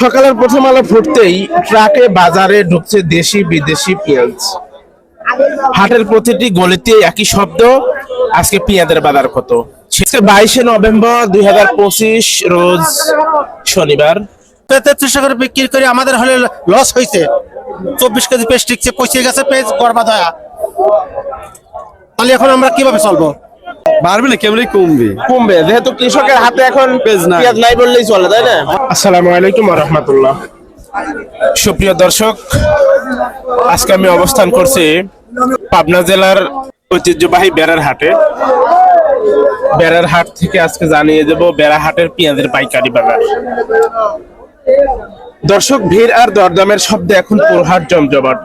সকালের প্রথম আলো ফুটতেই ট্রাকে বাজারে ঢুকছে দেশি বিদেশি পেঁয়াজ। হাটের প্রতিটি গলিতে একই শব্দ, আজকে পেঁয়াজের বাজার কত? বাইশে নভেম্বর দুই হাজার পঁচিশ, রোজ শনিবার। তেত্রিশশো করে বিক্রি করে আমাদের হলে লস হয়েছে চব্বিশ কেজি পেজ টিকছে পচিয়ে গেছে গরবাদ হয়া। তাহলে এখন আমরা কীভাবে চলবো? বাড়বে না কেমনি কমবে? কমবে। যেহেতু কৃষকের হাতে এখন পেঁয়াজ নাই। পেঁয়াজ নাই বললেই চলে তাই না? আসসালামু আলাইকুম রহমতুল্লাহ। সুপ্রিয় দর্শক আজকে আমি অবস্থান করছি পাবনা জেলার ঐতিহ্যবাহী বেড়ার হাটে। বেড়ার হাট থেকে আজকে জানিয়ে দেব বেড়া হাটের পেঁয়াজের পাইকারি বাজার। দর্শক ভিড় আর দরদামের শব্দে এখন পুরহাট জমজমাট।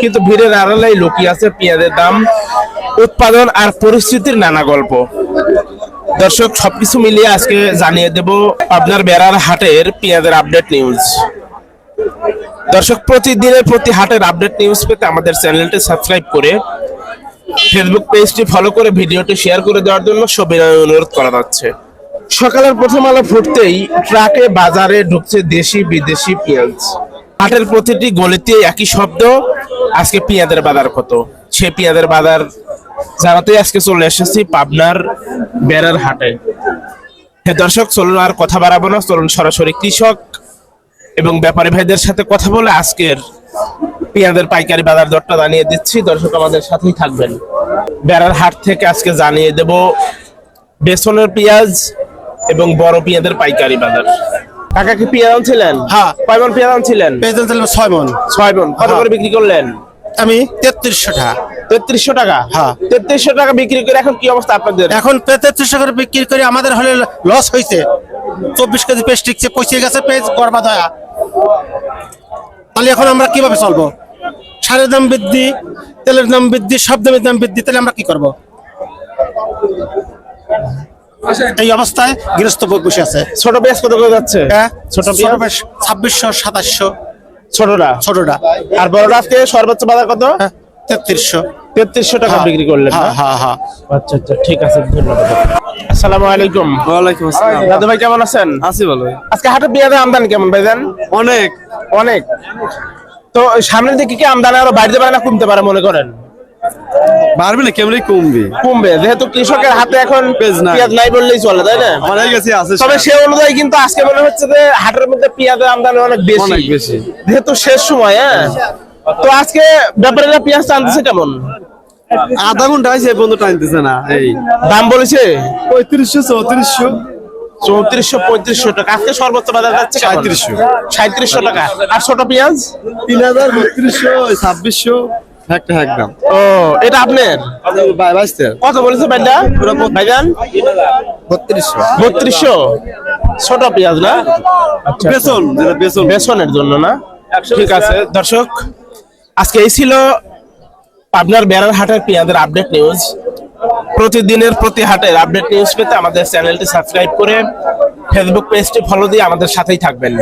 কিন্তু ভিড়ের আড়ালেই লুকিয়ে আছে পেঁয়াজের দাম। উৎপাদন আর পরিস্থিতির নানা গল্প। দর্শক, সবকিছু মিলিয়ে আজকে জানিয়ে দেব আপনার বেড়ার হাটের পেঁয়াজের আপডেট নিউজ। দর্শক, প্রতিদিনের প্রতি হাটের আপডেট নিউজ পেতে আমাদের চ্যানেলটি সাবস্ক্রাইব করে ফেসবুক পেজটি ফলো করে ভিডিওটি শেয়ার করে দেওয়ার জন্য সবিনয় অনুরোধ করা যাচ্ছে। সকালের প্রথম আলো ফুটতেই ট্রাকে বাজারে ঢুকছে দেশি, বিদেশি পেঁয়াজ। হাটের প্রতিটি গলিতে একই শব্দ, আজকে পেঁয়াজের বাজার কত? সে পেঁয়াজের বাজার জানাতে আজকে চলে এসেছি পাবনার বেড়ার হাটে। হ্যাঁ দর্শক চলুন আর কথা বাড়াবো না চলুন সরাসরি কৃষক এবং ব্যাপারী ভাইদের সাথে কথা বলে আজকের পেঁয়াজের পাইকারি বাজার দরটা জানিয়ে দিচ্ছি। দর্শক আমাদের সাথেই থাকবেন। বেড়ার হাট থেকে আজকে জানিয়ে দেব বেসনের পেঁয়াজ এবং বড় পেঁয়াজের পাইকারি বাজার। কাকা কি পেঁয়াজ আনছিলেন? হ্যাঁ। কয় মন পেঁয়াজ আনছিলেন? পেজ আনছিলাম ছয় মন। ছয় মন। কত হ্যাঁ। করে বিক্রি করলেন? আমি তেত্রিশশো টাকা। তেত্রিশশো টাকা? হ্যাঁ। তেত্রিশশো টাকা বিক্রি করে এখন কি অবস্থা আপনাদের? এখন তেত্রিশশো করে বিক্রি করে আমাদের হলে লস হয়েছে চব্বিশ কেজি পেজ টিকছে পচিয়ে গেছে পেজ গরবাদ দয়া। তাহলে এখন আমরা কীভাবে চলবো? সারের দাম বৃদ্ধি তেলের দাম বৃদ্ধি সব দামের দাম বৃদ্ধি তাহলে আমরা কি করব? এই অবস্থায় গৃহস্থ বসে আছে। ছোট পেঁয়াজ কত করে যাচ্ছে? হ্যাঁ ছোট পেঁয়াজ বেশ ছাব্বিশশো সাতাশশো। ছোটটা? ছোটটা। আর বড়টা আজকে সর্বোচ্চ বাজার কত? হ্যাঁ তেত্রিশশো। তেত্রিশশো টাকা বিক্রি করলেন হ্যাঁ হ্যাঁ হ্যাঁ। আচ্ছা আচ্ছা ঠিক আছে ধন্যবাদ। আসসালামু আলাইকুম। ওয়ালাইকুম আসসালাম। দাদু ভাই কেমন আছেন? আছি ভালো। আজকে হাটে পেঁয়াজের আমদানি কেমন ভাইজান অনেক। অনেক। তো সামনের দিকে কি আমদানি আরও বাড়তে পারে না কমতে পারে মনে করেন? বাড়বে না কেমনি কমবে? কমবে যেহেতু কৃষকের হাতে এখন পেঁয়াজ নাই। বললেই চলে তাই না? অনেক গেছে আছে তবে সে অনুযায়ী কিন্তু আজকে মনে হচ্ছে যে হাটের মধ্যে পেঁয়াজের আমদানি অনেক বেশি। অনেক বেশি। যেহেতু শেষ সময় হ্যাঁ? তো আজকে ব্যাপারীরা পেঁয়াজ টানতেছে কেমন? আধা ঘণ্টা আছে পর্যন্ত টানতেছে না এই। দাম বলেছে? পঁয়ত্রিশশো চৌত্রিশশো। চৌত্রিশশো পঁয়ত্রিশশো টাকা। আজকে সর্বোচ্চ বাজার যাচ্ছে? 3700 সাঁত্রিশশো টাকা। আর ছোট পেঁয়াজ? তিন হাজার বত্রিশশো ছাব্বিশশো। একটা একদম। ও এটা আপনার? কত বলেছে ভাইটা ভাইজান? বত্রিশশো। বত্রিশশো ছোট পেঁয়াজ না? আচ্ছা। বেসন যেটা বেসন। বেসনের জন্য না? ঠিক আছে দর্শক আজকে এই ছিল পাবনার বেড়ার হাটের পেঁয়াজের আপডেট নিউজ প্রতিদিনের প্রতি হাটের আপডেট নিউজ পেতে আমাদের চ্যানেলটি সাবস্ক্রাইব করে ফেসবুক পেজটি ফলো দিয়ে আমাদের সাথেই থাকবেন।